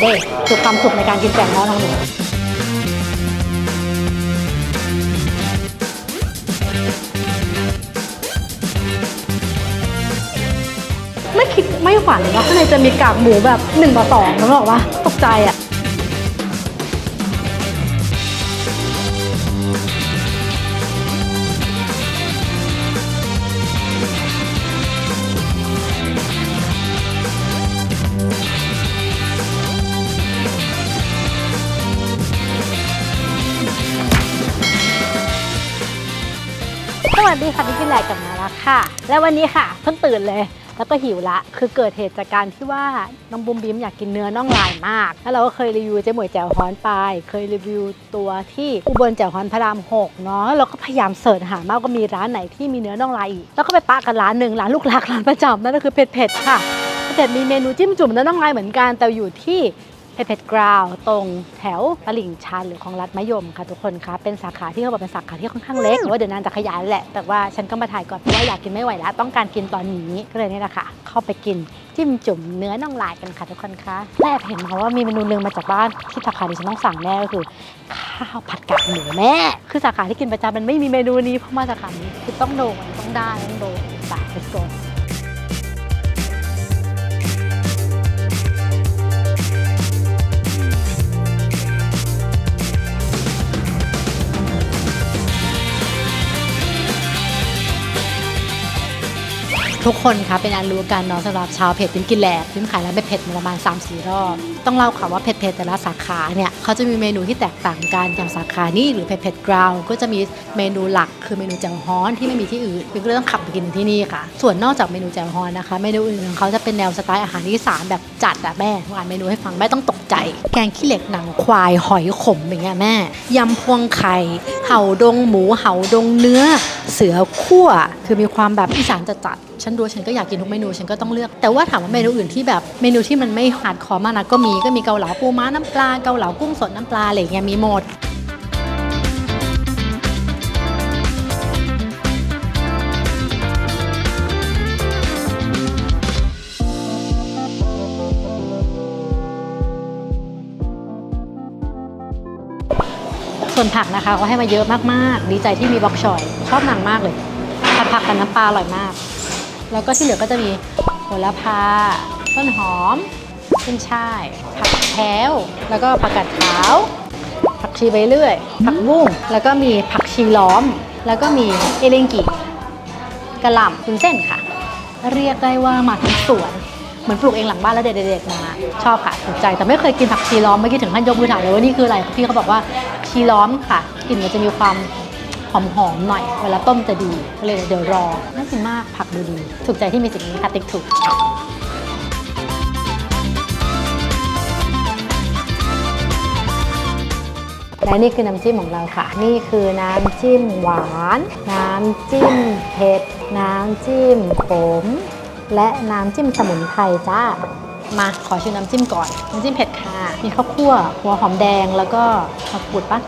เด้คือความสุขในการกินแจ่วฮ้อของหนูไม่คิดไม่ฝันเลยว่าข้างในจะมีกากหมูแบบ1ต่อ2นึกออกว่าตกใจอะ วัสดีค่ะพี่กินแหลกกลับมาแล้วค่ะ และวันนี้ค่ะเพิ่งตื่นเลย แล้วก็หิวละ คือเกิดเหตุจากการที่ว่าน้องบุมบิมอยากกินเนื้อน่องลายมาก แล้วเราก็เคยรีวิวเจ๊หมวยแจ่วฮ้อนไป เคยรีวิวตัวที่อุบลแจ่วฮ้อนพระรามหกเนาะเราก็พยายามเสิร์ชหามากว่ามีร้านไหนที่มีเนื้อน่องลายอีก แล้วก็ไปปะกันร้านหนึ่งร้านลูกรักร้านประจำนั่นก็คือเผ็ดเผ็ดๆค่ะเผ็ดมีเมนูจิ้มจุ่มเนื้อน่องลายเหมือนกันแต่อยู่ที่ เผ็ดเผ็กราวตรงแถวตลิ่งชันหรือของรัฐมะยมค่ะทุกคนคะเป็นสาขาที่เขาบอกเป็นสาขาที่ค่อนข้างเล็กแต่ว่าเดี๋ยวนานจะขยายแหละ แต่ว่าฉันก็มาถ่ายก่อนเพราะว่าอยากกินไม่ไหวแล้ว ต้องการกินตอนนี้ก็เลยนี่แหละค่ะ เข้าไปกินจิ้มจุ่มเนื้อน่องลายกันค่ะทุกคนคะแรกเห็นมาว่ามีเมนูนึงมาจากบ้านที่สาขาที่ฉันต้องสั่งแน่ก็คือข้าวผัดกากหมูแม่คือสาขาที่กินประจำมันไม่มีเมนูนี้เพราะมาสาขานี้คือต้องโดนต้องได้ต้องโดนไป let's go ทุกคนคะเป็นอันรู้กันเนาะสำหรับชาวเพจพิมกินแหลกพิมขายร้านเผ็ดมาประมาณ3 4รอบ ต้องเล่าค่ะว่าเผ็ดๆแต่ละสาขาเนี่ยเขาจะมีเมนูที่แตกต่างกันอย่างสาขานี้หรือเผ็ดๆกราวก็จะมีเมนูหลักคือเมนูแจ่วฮ้อนที่ไม่มีที่อื่นพิมก็เลยต้องขับไปกินที่นี่ค่ะ ส่วนนอกจากเมนูแจ่วฮ้อนนะคะเมนูอื่นของเขาจะเป็นแนวสไตล์อาหารอีสานแบบจัดอะแม่อ่านเมนูให้ฟังแม่ต้องตกใจ แกงขี้เหล็กหนังควายหอยขมอย่างเงี้ยแม่ยำพวงไข่เห่าดงหมูเห่าดงเนื้อ เสือคั่วคือมีความแบบอีสานจัดๆฉันดูฉันก็อยากกินทุกเมนูฉันก็ต้องเลือก แต่ว่าถามว่าเมนูอื่นที่แบบเมนูที่มันไม่ฮาดคอมากนะก็มีก็มีเกาเหลาปูม้าน้ำปลาเกาเหลากุ้งสดน้ำปลาอะไรเงี้ยมีหมดส่วนผักนะคะเขาให้มาเยอะมากๆ ดีใจที่มีบล็อกชอย ชอบนางมากเลยผัดผักกับน้ำปลาอร่อยมาก แล้วก็ที่เหลือก็จะมีโหระพา ต้นหอมขึ้นช่าย ผักแพรวแล้วก็ผักกาดขาว ผักชีใบเลื่อย ผักบุ้ง แล้วก็มีผักชีล้อม แล้วก็มีเอลิงกิกระหล่ำคุณเส้นค่ะ เรียกได้ว่ามาทั้งสวนเหมือนปลูกเองหลังบ้านแล้วเด็กๆมา ชอบค่ะถูกใจ แต่ไม่เคยกินผักชีล้อมไม่คิดถึงขั้นยกมือถามเลยว่านี่คืออะไร พี่เขาบอกว่าผักชีล้อมค่ะกลิ่นมันจะมีความ หอมๆหน่อย เวลาต้มจะดีก็เลยเดี๋ยวรอ น่ากินมากผักดูดี ถูกใจที่มีสิ่งนี้ค่ะติ๊กถูกและนี่คือน้ำจิ้มของเราค่ะ นี่คือน้ำจิ้มหวาน น้ำจิ้มเผ็ด น้ำจิ้มขม และน้ำจิ้มสมุนไพรจ้า มาขอชิมน้ำจิ้มก่อน น้ำจิ้มเผ็ดค่ะ มีข้าวคั่ว หัวหอมแดงแล้วก็ผักกูดปะ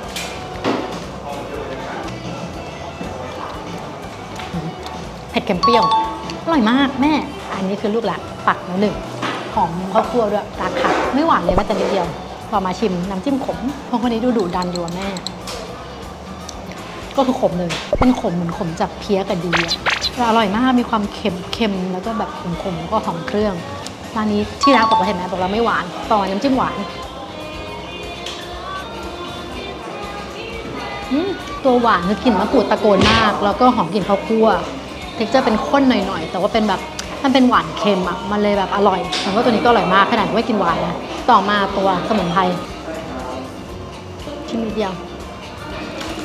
ผ็ดเค็มเปรี้ยว อร่อยมากแม่ อันนี้คือลูกหลักปักแล้วหนึ่งหอมข้าวคั่วด้วยราคาไม่หวานเลยแม้แต่นิดเดียวพอมาชิมน้ำจิ้มขมเพราะคนนี้ดูดุดันอยู่แม่ ก็คือขมเลย เป็นขมเหมือนขมจากเพี้ยกับดีอะแต่อร่อยมากมีความเค็มเค็มแล้วก็แบบขมๆแล้วก็หอมเครื่องร้านนี้ที่ร้านบอกว่าเห็นไหมบอกเราไม่หวานต่อน้ำจิ้มหวานตัวหวานคือกลิ่นมะกรูดตะโกนมาก แล้วก็หอมกลิ่นข้าวคั่ว เท็กเจอร์เป็นข้นหน่อยๆ แต่ว่าเป็นแบบมันเป็นหวานเค็มอะ มันเลยแบบอร่อยแต่ว่าตัวนี้ก็อร่อยมากขนาดไม่กินหวานนะ ต่อมาตัวสมุนไพรชิมนิดเดียว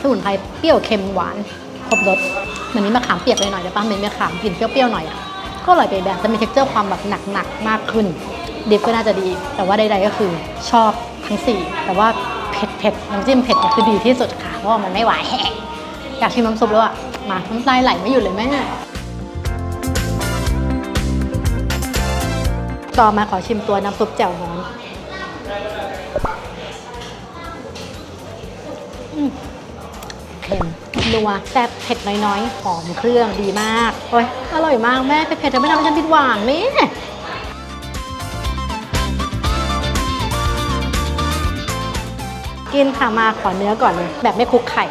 สมุนไพรเปรี้ยวเค็มหวานครบรสเหมือนนี้มะขามเปียกเลยหน่อยแต่ป้าเป็นมะขามกลิ่นเปรี้ยวๆหน่อยอะ ก็อร่อยไปแบบแต่มีเท็กเจอร์ความแบบหนักๆมากขึ้น ดิบก็น่าจะดี แต่ว่าใดๆก็คือชอบทั้งสี่แต่ว่าเผ็ดเผ็ดๆน้ำจิ้มเผ็ดคือดีที่สุดค่ะ เพราะว่ามันไม่หวานอยากชิมน้ำซุปแล้วอะ มาน้ำลายไหลไม่หยุดเลยแม่ ต่อมาขอชิมตัวน้ำซุปแจ่วฮ้อนเค็มนัวแซ่บเผ็ดน้อยๆ หอมเครื่องดีมาก โอ้ย อร่อยมากแม่เผ็ดๆแต่ไม่ทำให้ฉันผิดหวังนี่กินค่ะมาขอเนื้อก่อนเลย แบบไม่คลุกไข่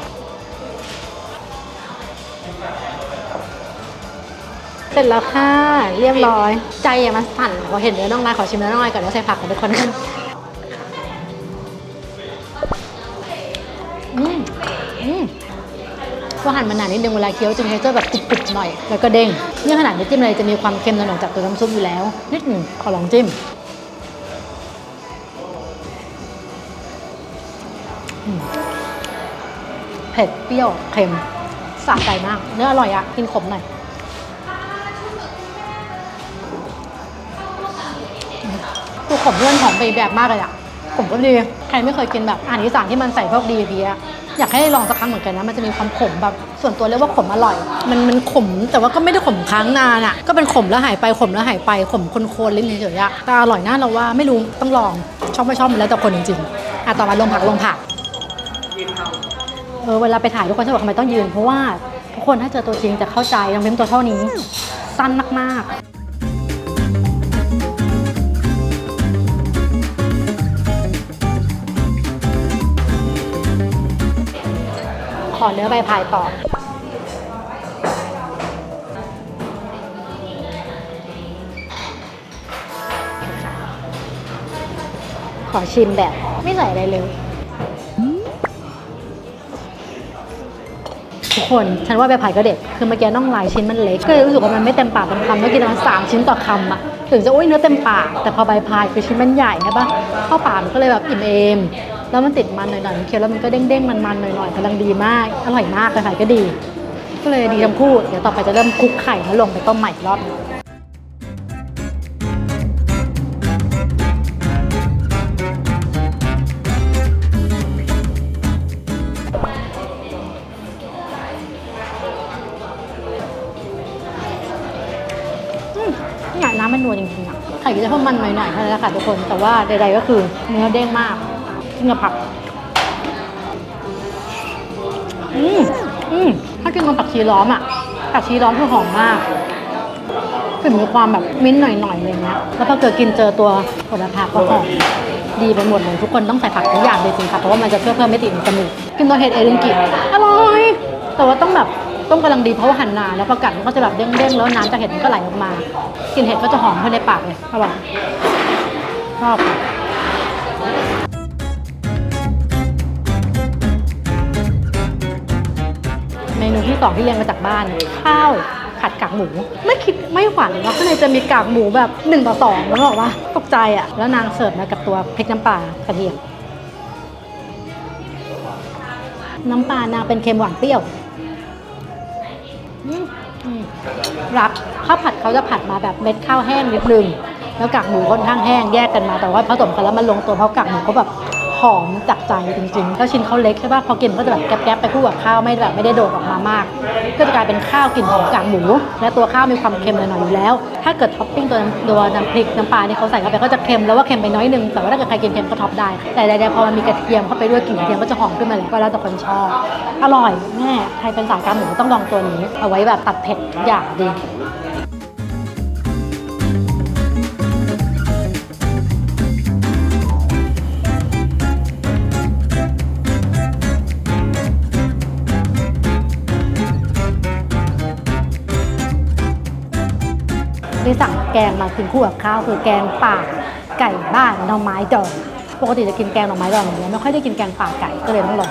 เสร็จแล้วค่ะ เรียบร้อย ใจอย่ามาสั่นพอเห็นเนื้อน่องลายขอชิมเนื้อน่องลายก่อนแล้วใส่ผักกันทุกคนกันอืมอืมก็หั่นมานานนิดนึงเวลาเคี้ยวจะมีเทคเจอร์แบบกรุบๆหน่อย แล้วก็เด้งเนี่ขนาดไม่จิ้มเลยจะมีความเค็มหน่อยๆจากตัวน้ำซุปอยู่แล้ว นิดหนึ่งขอลองจิ้มอืมเผ็ดเปรี้ยวเค็มสะใจมาก เนื้ออร่อยอะกินขมหน่อย ขมเพื่อนหอมไปแบบมากเลยอะผมก็ดีใครไม่เคยกินแบบอาหารอีสานที่มันใส่พวกดีพีอะอยากให้ลองสักครั้งเหมือนกันนะ มันจะมีความขมแบบส่วนตัวเรียกว่าขมอร่อย มันมันขมแต่ว่าก็ไม่ได้ขมค้างนานอะก็เป็นขมแล้วหายไปขมแล้วหายไปขมคนโคนลิ้นเฉยๆอะแต่อร่อยน่าเราว่าไม่รู้ต้องลองชอบไม่ชอบมันแล้วแต่คนจริงๆอะต่อมาลงผักลงผักเออเวลาไปถ่ายทุกคนจะบอกทำไมต้องยืน เพราะว่าทุกคนถ้าเจอตัวจริงจะเข้าใจน้องเบ้มตัวเท่านี้ สั้นมากๆ อเนื้อใบพายต่อขอชิมแบบไม่ใส่อะไรเลยทุกคนฉันว่าใบพายก็เด็ดคือเมื่อกี้น่องลายชิ้นมันเล็กก็เลยรู้สึกว่ามันไม่เต็มปากเต็มคำเมื่อกี้มันสามชิ้นต่อคำอะถึงจะอุ้ยเนื้อเต็มปาก แต่พอใบพายคือชิ้นมันใหญ่ใช่ปะเข้าปากมันก็เลยแบบอิ่มเอม แล้วมันติดมันหน่อยๆเคี้ยวแล้วมันก็เด้งๆมันๆหน่อยๆกำลังดีมากอร่อยมากใบพายก็ดี ก็เลยดีทั้งคู่เดี๋ยวต่อไปจะเริ่มคลุกไข่แล้วลงไปต้มใหม่รอบหนึงอืมเนี่ยน้ำมันนัวจริงๆอะไข่ก็จะเพิ่มมันหน่อยๆเท่านั้นแหละค่ะทุกคนแต่ว่าใดๆก็คือเนื้อเด้งมาก กินกับผัก อืมอืมถ้ากินกับผักชีล้อมอะ ผักชีล้อมคือหอมมากกลิ่นมีความแบบมิ้นท์หน่อยๆอะไรเงี้ย แล้วพอเกิดกินเจอตัวผลผักก็หอมดีไปหมดเลยทุกคนต้องใส่ผักทุกอย่างเลยจริงค่ะเพราะว่ามันจะช่วยเพิ่มไมิติในจมูกกินตัวเห็ดเอริงกิอร่อย แต่ว่าต้องแบบต้มกำลังดีเพราะว่าหั่นนานแล้วพอกัดมันก็จะแบบเด้งๆแล้วน้ำจากเห็ดมันก็ไหลออกมา กินเห็ดก็จะหอมเข้าในปากเลยอร่อยชอบ นูที่สองที่เรียนมาจากบ้าน ข้าวผัดกากหมู ไม่คิดไม่ฝันว่าข้างในจะมีกากหมูแบบหนึ่งต่อสองแล้วบอกว่าตกใจอะ แล้วนางเสิร์ฟมากับตัวพริกน้ำปลากระเทียมน้ำปลานางเป็นเค็มหวานเปรี้ยวรักข้าวผัดเขาจะผัดมาแบบเม็ดข้าวแห้งนิดนึง แล้วกากหมูค่อนข้างแห้งแยกกันมาแต่ว่าผสมกันแล้วมันลงตัวเพราะกากหมูเขาแบบ หอมจากใจจริงๆ แล้วชิ้นเขาเล็กใช่ป่ะพอกินก็จะแบบแก๊บๆไปคู่กับข้าวไม่แบบไม่ได้โดดออกมามาก ก็จะกลายเป็นข้าวกลิ่นของกากหมู และตัวข้าวมีความเค็มหน่อยอยู่แล้ว ถ้าเกิดท็อปปิ้งตัวน้ำตัวน้ำพริกน้ำปลาที่เขาใส่เข้าไปก็จะเค็มแล้วว่าเค็มไปน้อยนึงแต่ว่าถ้าเกิดใครกินเค็มก็ท็อปได้ แต่ใดๆพอมันมีกระเทียมเข้าไปด้วยกลิ่นกระเทียมก็จะหอมขึ้นมาแหละก็แล้วแต่คนชอบอร่อยแม่ใครเป็นสายกากหมูต้องลองตัวนี้ เอาไว้แบบตัดเผ็ดอย่างดี ได้สั่งแกงมากินคู่กับข้าวคือแกงป่าไก่บ้านหน่อไม้ดองปกติจะกินแกงหน่อไม้ดองอย่างเดียไม่ค่อยได้กินแกงป่าไก่ก็เลยต้องลอง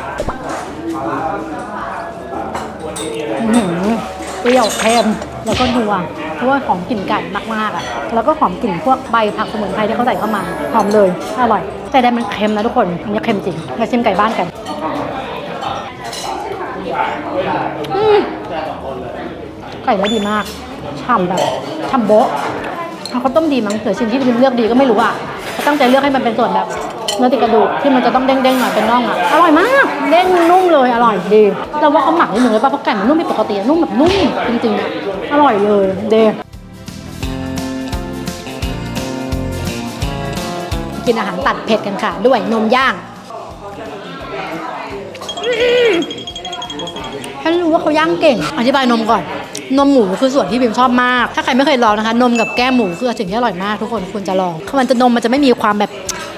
เปรี้ยวเค็มแล้วก็นัวเพราะว่าหอมกลิ่นไก่มากๆอะ แล้วก็หอมกลิ่นพวกใบผักสมุนไพรที่เขาใส่เข้ามาหอมเลยอร่อยแต่ได้มันเค็มนะทุกคนอันนี้เค็มจริงมาชิมไก่บ้านกันไก่เนื้อดีมาก ฉ่ำแบบฉ่ำโบ๊ะเขาต้มดีมั้งเผื่อชิ้นที่พิมเลือกดีก็ไม่รู้อะเขาตั้งใจเลือกให้มันเป็นส่วนแบบเนื้อติดกระดูกที่มันจะต้องเด้งๆหน่อยเป็นน่องอะอร่อยมากเด้งนุ่มเลยอร่อยดีเราว่าเขาหมักนิดนึงเลยป่ะเพราะไก่มันนุ่มผิดปกตินุ่มแบบนุ่มจริงๆอะอร่อยเลยเดกินอาหารตัดเผ็ดกันค่ะ ด้วยนมย่างให้รู้ว่าเขาย่างเก่ง อธิบายนมก่อน นมหมูคือส่วนที่บิมชอบมาก ถ้าใครไม่เคยลองนะคะ นมกับแก้มหมูคือสิ่งที่อร่อยมากทุกคนควรจะลองมันจะนมมันจะไม่มีความแบบ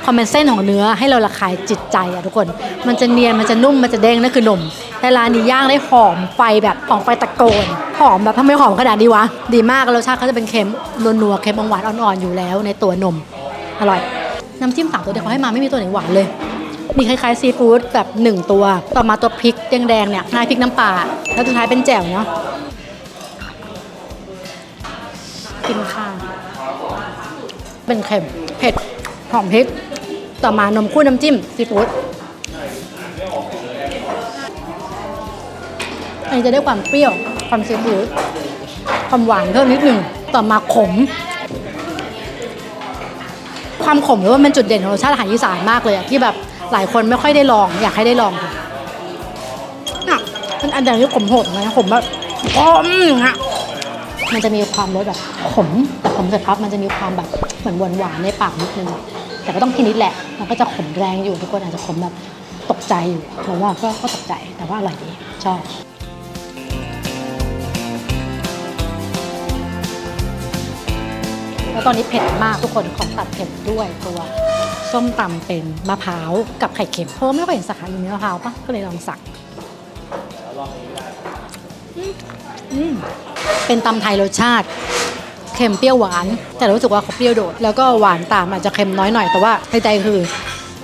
ความเป็นเส้นของเนื้อให้เราระคายจิตใจอะทุกคน มันจะเนียน มันจะนุ่ม มันจะเด้งนั่นคือนมแต่ร้านนี้ย่างได้หอมไฟแบบหอมไฟตะโกน หอมแบบทำไมหอมขนาดนี้วะ ดีมากรสชาติเขาจะเป็นเค็มนัวๆเค็มหวานอ่อนๆอยู่แล้วในตัวนม อร่อย น้ำจิ้มสามตัวเดียวเขาให้มาไม่มีตัวไหนหวานเลย มีคล้ายๆซีฟู้ดแบบหนึ่งตัว ต่อมาตัวพริกแดงๆเนี่ยนายพริกน้ำปลา แล้วสุดท้ายเป็นแจ่วเนาะ กินข้าวเป็นเค็มเผ็ดหอมพริก ต่อมานมข้นน้ำจิ้มซีฟู้ดอันนี้จะได้ความเปรี้ยว ความซีฟู้ดความหวานเพิ่มนิดหนึ่งต่อมาขม ความขมหรือว่ามันจุดเด่นของรสชาติอาหารอีสานมากเลยอะที่แบบหลายคนไม่ค่อยได้ลอง อยากให้ได้ลองค่ะอะเป็นอันเดียวที่ขมโหดนะขมแบบขมอะ มันจะมีความรสแบบขมแต่ขมเสร็จปั๊บมันจะมีความแบบเหมือนหวานหวานๆในปากนิดนึงแต่ก็ต้องพินิดแหละ มันก็จะขมแรงอยู่ทุกคนอาจจะขมแบบตกใจอยู่ผมว่าก็ก็ตกใจแต่ว่าอร่อยดีชอบแล้วตอนนี้เผ็ดมากทุกคนของตัดเผ็ดด้วยตัวส้มตำเป็นมะพร้าวกับไข่เค็มเพราะไม่ค่อยเห็นสาขาอยู่มีมะพร้าวปะก็เลยลองสั่งอืมอืม เป็นตำไทยรสชาติเค็มเปรี้ยวหวาน แต่รู้สึกว่าเขาเปรี้ยวโดด แล้วก็หวานตามอาจจะเค็มน้อยหน่อยแต่ว่าในใจคือ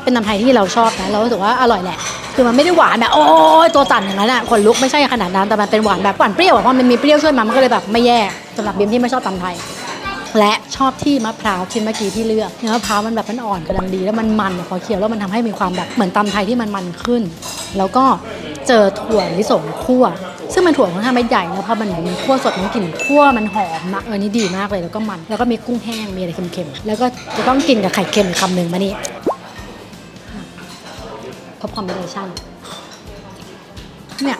เป็นตำไทยที่เราชอบนะเรารู้สึกว่าอร่อยแหละ คือมันไม่ได้หวานแบบโอ้ยตัวสั่นอย่างนั้นอะขนลุกไม่ใช่ขนาดนั้นแต่มันเป็นหวานแบบหวานเปรี้ยวอะเพราะมันมีเปรี้ยวช่วยมามันก็เลยแบบไม่แย่สำหรับเบียมที่ไม่ชอบตำไทยและชอบที่มะพร้าวชิ้นเมื่อกี้ที่เลือกเนื้อมะพร้าวมันแบบมันอ่อนกำลังดีแล้วมันมันพอเคี้ยวแล้วมันทำให้มีความแบบเหมือนตำไทยที่มันมันขึ้น แล้วก็เจอถั่วลิสงคั่ว ซึ่งมันถั่วค่อนข้างไม่ใหญ่แล้วพอมันมือนมันคั่วสดมันกลิ่นคั่วมันหอมมากเออนี่ดีมากเลยแล้วก็มันแล้วก็มีกุ้งแห้งมีอะไรเค็มๆแล้วก็จะต้องกินกับไข่เค็มอีกคำหนึ่งมานี่พบคอมบิเนชั่นเนี่ย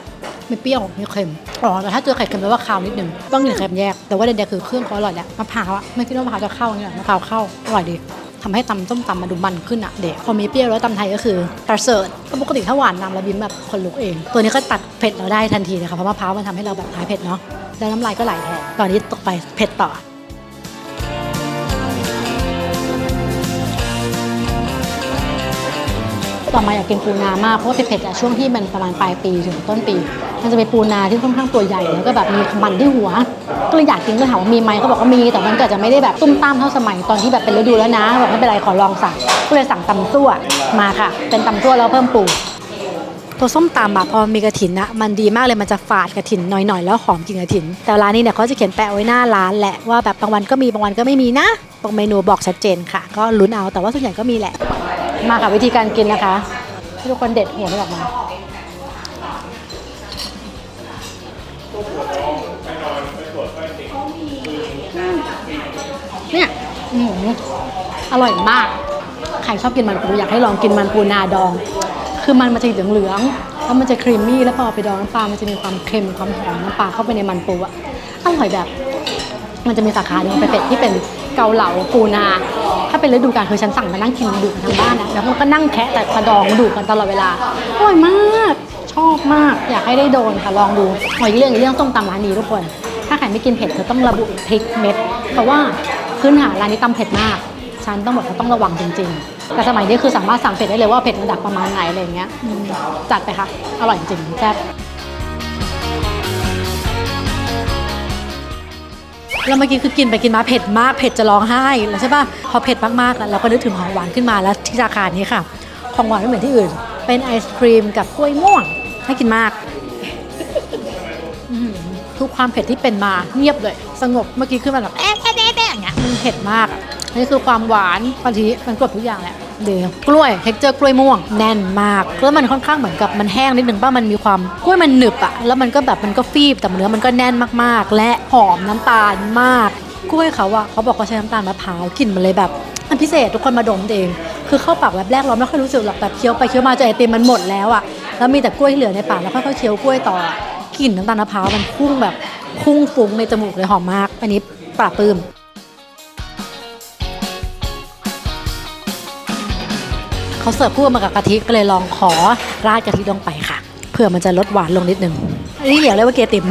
มีเปรี้ยวมีเค็มอ๋อแต่ถ้าเจอไข่เค็มแปลว่าคาวนิดนึงต้องกินไข่เค็มแยกแต่ว่าใดๆคือเครื่องเขาอร่อยแหละมะพร้าวอะไม่คิดว่ามะพร้าวจะเข้าอย่างนี้หรอมะพร้าวเข้าอร่อยดี ทำให้ตำส้มตำมาดูมันขึ้นอะเด็กพอมีเปรี้ยวแล้วตำไทยก็คือประเสริฐปกติถ้าหวานนำแล้วบิ้มแบบคนลุกเอง ตัวนี้ก็ตัดเผ็ดเราได้ทันทีเลยค่ะเพราะมะพร้าวมันทำให้เราแบบหายเผ็ดเนาะแล้วน้ำลายก็ไหลแทนตอนนี้ตกไปเผ็ดต่อ ต่อมาอยากกินปูนามากเพราะว่าเผ็ดๆอะช่วงที่มันประมาณปลายปีถึงต้นปี มันจะเป็นปูนาที่ค่อนข้างตัวใหญ่แล้วก็แบบมีมันที่หัว ก็เลยอยากกินก็ถามว่ามีไหมเขาบอกว่ามีแต่มันก็จะไม่ได้แบบตุ้มตามเท่าสมัยตอนที่แบบเป็นฤดูแล้วนะบอกไม่เป็นไรขอลองสั่งก็เลยสั่งตำซั่วมาค่ะ เป็นตำซั่วแล้วเพิ่มปูตัวส้มตำอะพอมีกระถินนะมันดีมากเลยมันจะฝาดกระถินหน่อยๆ แล้วหอมกลิ่นกระถิน แต่ร้านนี้เนี่ยเขาจะเขียนแปะไว้หน้าร้านแหละว่าแบบบางวันก็มีบางวันก็ไม่มีนะตรงเมนูบอกชัดเจนค่ะ ก็ลุ้นเอาแต่ว่าส่วนใหญ่ก็มีแหละ มาค่ะวิธีการกินนะคะทุกคนเด็ดหัวมันออกมาเนี่ยอื้ออร่อยมาก ใครชอบกินมันปูอยากให้ลองกินมันปูนาดอง คือมันมันจะเหลืองๆแล้วมันจะครีมมี่ แล้วพอไปดองน้ำปลา มันจะมีความเค็มความหอมน้ำปลาเข้าไปในมันปูอะอร่อยแบบ มันจะมีสาขาหนึ่งเป็นเป็ดที่เป็น เกาเหลาปูนา ถ้าเป็นฤดูกาลคือฉันสั่งมานั่งกินดูกันทั้งบ้านนะแล้วมันก็นั่งแคะแต่กระดองดูกันตลอดเวลาอร่อยมาก ชอบมาก อยากให้ได้โดนค่ะลองดูหอยเรื่องอีเรื่องส้มตำร้านนี้ทุกคน ถ้าใครไม่กินเผ็ดเธอต้องระบุพริกเม็ด เพราะว่าพื้นฐานร้านนี้ตำเผ็ดมาก ฉันต้องบอกว่าต้องระวังจริง ๆ แต่สมัยนี้คือสามารถสั่งเผ็ดได้เลยว่าเผ็ดระดับประมาณไหนอะไรอย่างเงี้ยจัดไปค่ะ อร่อยจริงแซ่บ แล้วเมื่อกี้คือกินไปกินมาเผ็ดมากเผ็ดจะร้องไห้แล้วใช่ป่ะพอเผ็ดมากๆแล้วเราก็นึกถึงของหวานขึ้นมาแล้วที่ราคานี้ค่ะ ของหวานไม่เหมือนที่อื่น เป็นไอศครีมกับกล้วยม่วงให้กินมากคือหือทุกความเผ็ดที่เป็นมาเงียบเลย สงบเมื่อกี้ขึ้นมาแบบแอ๊ะแอ๊ะแอ๊ะอย่างเงี้ยมันเผ็ดมากอันนี่คือความหวานกะทิมันกลบทุกอย่างแหละ ดีกล้วยเท็กเจอร์กล้วยม่วงแน่นมากแล้วมันค่อนข้างเหมือนกับมันแห้งนิดนึงป่ะมันมีความกล้วยมันหนึบอะแล้วมันก็แบบมันก็ฟีบแต่เนื้อมันก็แน่นมากๆ และหอมน้ำตาลมาก กล้วยเขาอะเขาบอกว่าใช้น้ำตาลมะพร้าวกลิ่นมันเลยแบบมันพิเศษทุกคนมาดมเอง คือเข้าปากแบบแรกเราไม่ค่อยรู้สึกหรอกแบบเคี้ยวไปเคี้ยวมาจนไอติมมันหมดแล้วอะแล้วมีแต่กล้วยที่เหลือในปากแล้วค่อยๆเคี้ยวกล้วยต่อกลิ่นน้ำตาลมะพร้าวมันพุ่งแบบพุ่งฟุ้งในจมูกเลยหอมมากอันนี้ปราบปลื้ม เขาเสิร์ฟคู่มากับกะทิก็เลยลองขอราดกะทิลงไปค่ะ เพื่อมันจะลดหวานลงนิดนึงอันนี้เรียกเลยว่าเกย์ติม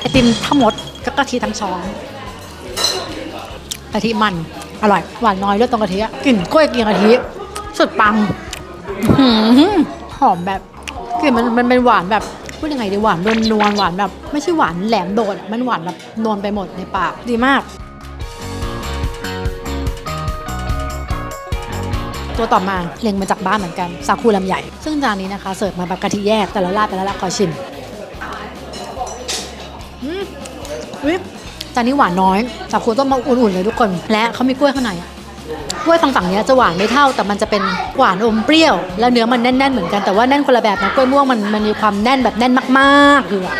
ไอติมทั้งหมดก็กะทิทั้งช้อนกะทิมันอร่อยหวานน้อยด้วยตรงกะทิกลิ่นกล้วยกลิ่นกะทิสุดปังหอมแบบกลิ่นมันมันเป็นหวานแบบพูดยังไงดีหวานนวลนวลหวานแบบ ไม่ใช่หวานแหลมโดดมันหวานแบบนวลไปหมดในปากดีมาก ตัวต่อมาเล็งมาจากบ้านเหมือนกันสาคูลำใหญ่ ซึ่งจานนี้นะคะเสิร์ฟมาแบบกะทิแยกแต่ละราดแต่ละราดขอชิมอืมอุ๊ยจานนี้หวานน้อยสาคูต้องมาอุ่นๆเลยทุกคน และเขามีกล้วยข้างในอะกล้วยฝั่งฝั่งๆเนี้ยจะหวานไม่เท่า แต่มันจะเป็นหวานอมเปรี้ยว แล้วเนื้อมันแน่นๆเหมือนกันแต่ว่าแน่นคนละแบบนะกล้วยม่วงมันมันมีความแน่นแบบแน่นมากๆคืออะ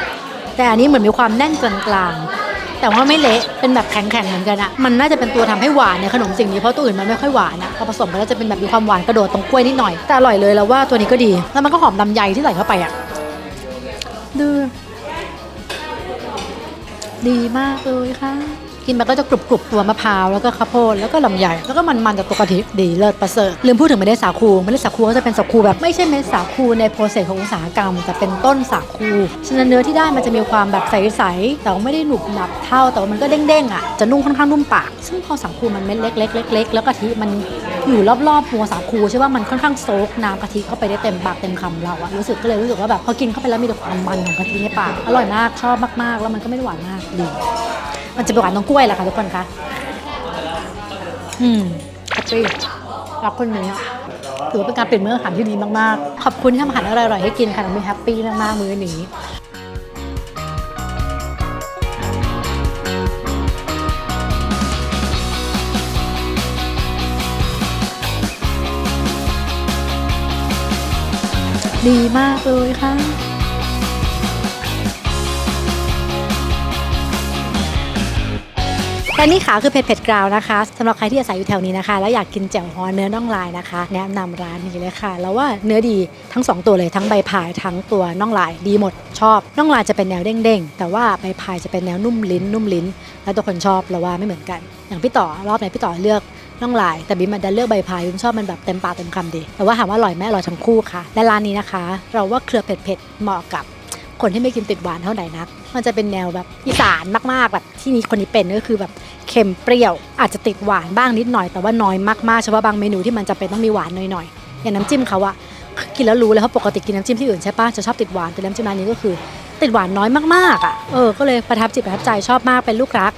แต่อันนี้เหมือนมีความแน่นกลางๆ แต่ว่าไม่เละเป็นแบบแข็งๆเหมือนกันอะมันน่าจะเป็นตัวทำให้หวานในขนมสิ่งนี้เพราะตัวอื่นมันไม่ค่อยหวานอะพอผสมกันแล้วจะเป็นแบบมีความหวานกระโดดตรงกล้วยนิดหน่อยแต่อร่อยเลยแล้วว่าตัวนี้ก็ดี แล้วมันก็หอมลำไยที่ใส่เข้าไปอะดูดีมากเลยค่ะ กินมันก็จะกรุบกรุบตัวมะพร้าวแล้วก็ข้าวโพดแล้วก็ลำไยแล้วก็มันๆจากตัวกะทิดีเลิศประเสริฐลืมพูดถึงเมล็ดสาคูเมล็ดสาคูก็จะเป็นสาคูแบบไม่ใช่เม็ดสาคูในโปรเซสของอุตสาหกรรม แต่เป็นต้นสาคูฉะนั้นเนื้อที่ได้มันจะมีความแบบใสๆแต่ไม่ได้หนุบหนับเท่าแต่ว่ามันก็เด้งๆอะจะนุ่มค่อนข้างนุ่มปาก ซึ่งพอสาคูมันเม็ดเล็กๆเล็กๆแล้วกะทิมันอยู่รอบๆตัวสาคูใช่ว่ามันค่อนข้างโซกน้ำกะทิเข้าไปได้เต็มปากเต็มคำเราอะรู้สึกก็เลยรู้สึกว่าแบบพอกินเข้าไปแล้วมีแต่ความมันของกะทิในปากอร่อยมากชอบมากๆ แล้วมันก็ไม่หวานมากดี มันจะเป็นหวานตรงกล้วยแหละค่ะทุกคนคะอืมแฮปปี้รักคนนี้อะถือว่าเป็นการเปลี่ยนมื้ออาหารที่ดีมากๆ ขอบคุณที่ทำอาหารอร่อยๆให้กินค่ะทำให้แฮปปี้มากๆมื้อนี้ดีมากเลยค่ะ และนี่ค่ะคือเผ็ดเผ็ดกราวนะคะสำหรับใครที่อาศัยอยู่แถวนี้นะคะ แล้วอยากกินแจ่วฮอนเนื้อน่องลายนะคะ แนะนำร้านนี้เลยค่ะ แล้วว่าเนื้อดีทั้ง 2 ตัวเลยทั้งใบพายทั้งตัวน่องลายดีหมดชอบน่องลายจะเป็นแนวเด้งๆ แต่ว่าใบพายจะเป็นแนวนุ่มลิ้น นุ่มลิ้น แล้วตัวคนชอบเราว่าไม่เหมือนกัน อย่างพี่ต่อรอบไหนพี่ต่อเลือกน่องลาย แต่บิ๊มมันดันเลือกใบพายบิ๊มชอบมันแบบเต็มปากเต็มคำดีแต่ว่าถามว่าอร่อยไหมอร่อยทั้งคู่ค่ะและร้านนี้นะคะ เราว่าเครือเผ็ดๆเหมาะกับคนที่ไม่กินติดหวานเท่าไหร่นัก มันจะเป็นแนวแบบอีสานมากๆแบบที่นี่คนนี้เป็นก็คือแบบเค็มเปรี้ยว อาจจะติดหวานบ้างนิดหน่อย แต่ว่าน้อยมากๆเฉพาะบางเมนูที่มันจะเป็นต้องมีหวานหน่อยๆอย่างน้ำจิ้มเขาอะกินแล้วรู้เลยเพราะปกติกินน้ำจิ้มที่อื่นใช่ปะจะชอบติดหวานแต่น้ำจิ้มร้านนี้ก็คือ ติดหวานน้อยมากๆอะเออก็เลยประทับจิตประทับใจชอบมากเป็นลูกรัก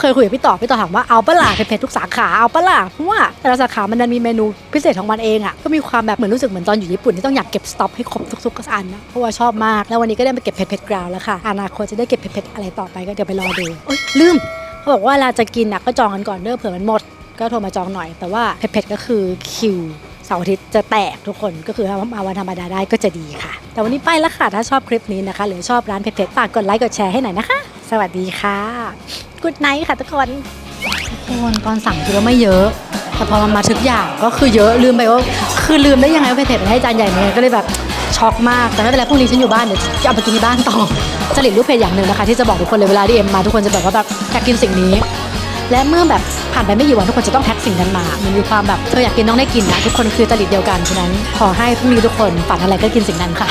เคยคุยกับพี่ต่อพี่ต่อถามว่าเอาปะล่ะเผ็ดทุกสาขาเอาปะล่ะเพราะว่าแต่ละสาขามันดันมีเมนูพิเศษของมันเองอะก็มีความแบบเหมือนรู้สึกเหมือนตอนอยู่ญี่ปุ่นที่ต้องอยากเก็บสต็อกให้ครบทุกๆอันนะเพราะว่าชอบมากแล้ววันนี้ก็ได้มาเก็บเผ็ดๆกราวแล้วค่ะอนาคตจะได้เก็บเผ็ดๆอะไรต่อไปก็เดี๋ยวไปรอดูเอ้ยลืมเขาบอกว่าเวลาจะกินอะก็จองกันก่อนเด้อเผื่อมันหมด ก็โทรมาจองหน่อย แต่ว่าเผ็ดๆก็คือคิวเสาร์อาทิตย์จะแตกทุกคนก็คือถ้ามาวันธรรมดาได้ก็จะดีค่ะ แต่วันนี้ไปแล้วค่ะถ้าชอบคลิปนี้นะคะ หรือชอบร้านเผ็ดๆฝากกดไลค์กดแชร์ให้หน่อยนะคะ สวัสดีค่ะ กุดไนท์ค่ะทุกคน ทุกคนตอนสั่งคือไม่เยอะ แต่พอมันมาทุกอย่างก็คือเยอะลืมไปว่าคือลืมได้ยังไงว่าเผ็ดให้จานใหญ่เนี่ยก็เลยแบบช็อกมากแต่ไม่เป็นไรพรุ่งนี้ฉันอยู่บ้านเดี๋ยวจะเอาไปกินที่บ้านต่อจริตรูปเพจอย่างหนึ่งนะคะ ที่จะบอกทุกคนเลยเวลาที่เอ็มมาทุกคนจะแบบว่าแบบอยากกินสิ่งนี้ และเมื่อแบบผ่านไปไม่กี่วันทุกคนจะต้องแพ็คสิ่งนั้นมา มันมีความแบบเธออยากกินต้องได้กินนะทุกคนคือจริตเดียวกันฉะนั้นขอให้พรุ่งนี้ทุกคนฝันอะไรก็กินสิ่งนั้นค่ะ